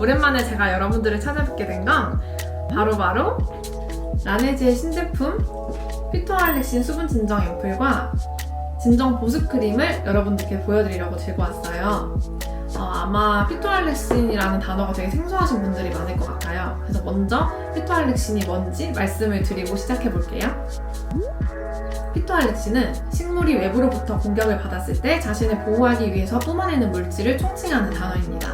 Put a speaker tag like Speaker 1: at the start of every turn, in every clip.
Speaker 1: 오랜만에 제가 여러분들을 찾아뵙게 된 건 바로바로 라네즈의 신제품 피토알렉신 수분 진정 앰플과 진정 보습 크림을 여러분들께 보여드리려고 들고 왔어요. 어, 아마 피토알렉신이라는 단어가 되게 생소하신 분들이 많을 것 같아요. 그래서 먼저 피토알렉신이 뭔지 말씀을 드리고 시작해 볼게요. 피토알렉신은 식물이 외부로부터 공격을 받았을 때 자신을 보호하기 위해서 뿜어내는 물질을 총칭하는 단어입니다.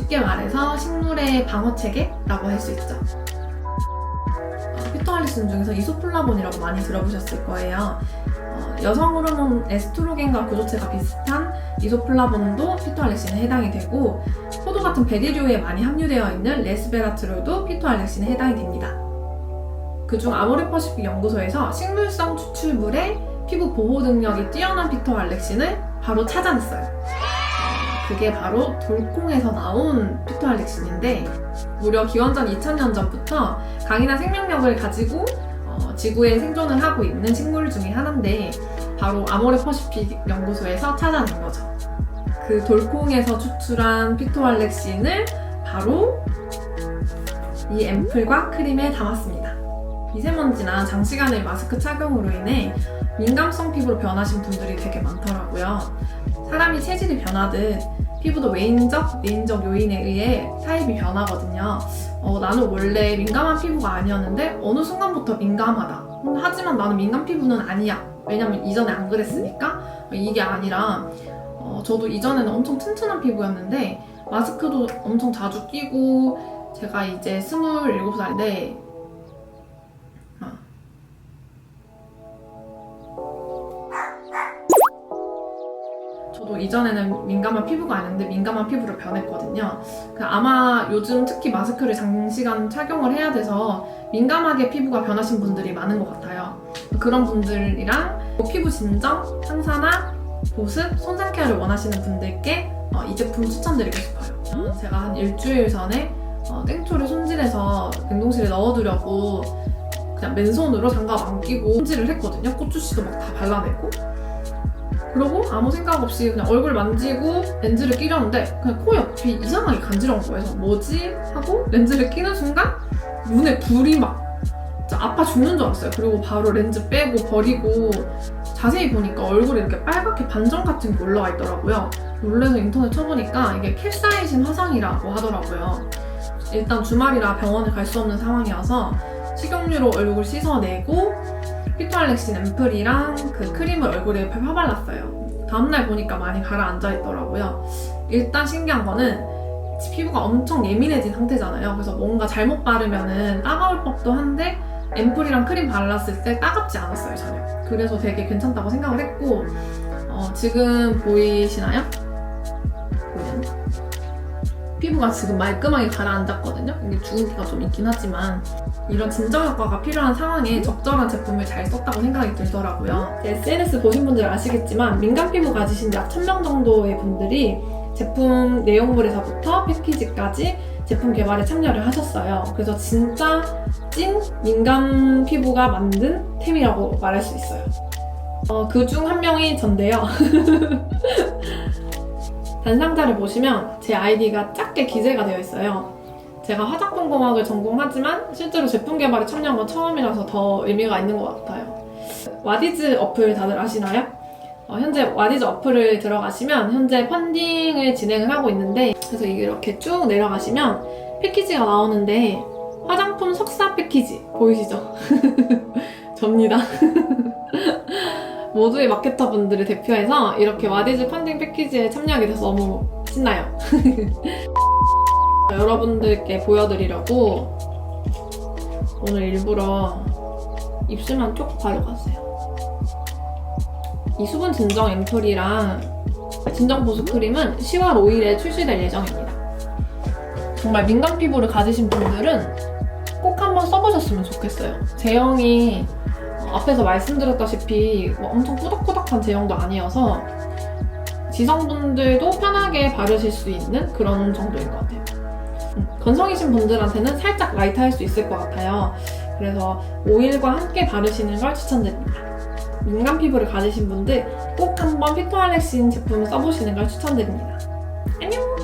Speaker 1: 쉽게 말해서 식물의 방어 체계라고 할 수 있죠. 어, 피토알렉신 중에서 이소플라본이라고 많이 들어보셨을 거예요. 어, 여성 호르몬 에스트로겐과 구조체가 비슷한 이소플라본도 피토알렉신에 해당이 되고 포도 같은 베리류에 많이 함유되어 있는 레스베라트롤도 피토알렉신에 해당이 됩니다. 그중 아모레퍼시픽 연구소에서 식물성 추출물의 피부 보호 능력이 뛰어난 피토알렉신을 바로 찾아냈어요. 어, 그게 바로 돌콩에서 나온 피토알렉신인데 무려 기원전 2000년 전부터 강인한 생명력을 가지고 어, 지구에 생존을 하고 있는 식물 중에 하나인데 바로 아모레퍼시픽 연구소에서 찾아낸 거죠. 그 돌콩에서 추출한 피토알렉신을 바로 이 앰플과 크림에 담았습니다. 미세먼지나 장시간의 마스크 착용으로 인해 민감성 피부로 변하신 분들이 되게 많더라고요. 사람이 체질이 변하듯 피부도 외인적, 내인적 요인에 의해 타입이 변하거든요. 어, 나는 원래 민감한 피부가 아니었는데 어느 순간부터 민감하다. 음, 하지만 나는 민감 피부는 아니야. 왜냐면 이전에 안 그랬으니까 이게 아니라 어, 저도 이전에는 엄청 튼튼한 피부였는데 마스크도 엄청 자주 끼고 제가 이제 27살인데 저도 이전에는 민감한 피부가 아닌데 민감한 피부로 변했거든요. 그 아마 요즘 특히 마스크를 장시간 착용을 해야 돼서 민감하게 피부가 변하신 분들이 많은 것 같아요. 그런 분들이랑 피부 진정, 항산화, 보습, 손상 케어를 원하시는 분들께 어, 이 제품 추천드리고 싶어요. 어, 제가 한 일주일 전에 어, 땡초를 손질해서 냉동실에 넣어두려고 그냥 맨손으로 장갑 안 끼고 손질을 했거든요. 고추씨도 막 다 발라내고 그러고 아무 생각 없이 그냥 얼굴 만지고 렌즈를 끼려는데 그냥 코 옆이 이상하게 간지러운 거예요. 그래서 뭐지? 하고 렌즈를 끼는 순간 눈에 불이 막 진짜 아파 죽는 줄 알았어요. 그리고 바로 렌즈 빼고 버리고 자세히 보니까 얼굴에 이렇게 빨갛게 반점 같은 게 올라와 있더라고요. 놀래서 인터넷 쳐보니까 이게 캡사이신 화상이라고 하더라고요. 일단 주말이라 병원에 갈 수 없는 상황이어서 식용유로 얼굴 씻어내고 피토알렉신 앰플이랑 그 크림을 얼굴에 펴발랐어요. 다음날 보니까 많이 가라앉아 있더라고요. 일단 신기한 거는 피부가 엄청 예민해진 상태잖아요. 그래서 뭔가 잘못 바르면은 따가울 법도 한데 앰플이랑 크림 발랐을 때 따갑지 않았어요, 전혀. 그래서 되게 괜찮다고 생각을 했고, 어, 지금 보이시나요? 피부가 지금 말끔하게 가라앉았거든요. 이게 주근기가 좀 있긴 하지만 이런 진정 효과가 필요한 상황에 적절한 제품을 잘 썼다고 생각이 들더라고요. 제 SNS 보신 분들 아시겠지만 민감 피부 가지신 약 1000명 정도의 분들이 제품 내용물에서부터 패키지까지 제품 개발에 참여를 하셨어요. 그래서 진짜 찐 민감 피부가 만든 템이라고 말할 수 있어요. 어, 그중 한 명이 전데요. 단상자를 보시면 제 아이디가 작게 기재가 되어 있어요. 제가 화장품 공학을 전공하지만 실제로 제품 개발에 참여한 건 처음이라서 더 의미가 있는 것 같아요. 와디즈 어플 다들 아시나요? 어, 현재 와디즈 어플을 들어가시면 현재 펀딩을 진행을 하고 있는데 그래서 이렇게 쭉 내려가시면 패키지가 나오는데 화장품 석사 패키지 보이시죠? 접니다. 모두의 마케터 분들을 대표해서 이렇게 와디즈 펀딩 패키지에 참여하게 돼서 너무 신나요. 여러분들께 보여드리려고 오늘 일부러 입술만 쭉 바르고 이 수분 진정 앰플이랑 진정 보습 크림은 10월 5일에 출시될 예정입니다. 정말 민감 피부를 가지신 분들은 꼭 한번 써보셨으면 좋겠어요. 제형이 어, 앞에서 말씀드렸다시피 뭐 엄청 꾸덕꾸덕한 제형도 아니어서 지성분들도 편하게 바르실 수 있는 그런 정도인 것 같아요. 음, 건성이신 분들한테는 살짝 라이트할 수 있을 것 같아요. 그래서 오일과 함께 바르시는 걸 추천드립니다. 민감 피부를 가지신 분들 꼭 한번 피토알렉신 제품을 써보시는 걸 추천드립니다. 안녕!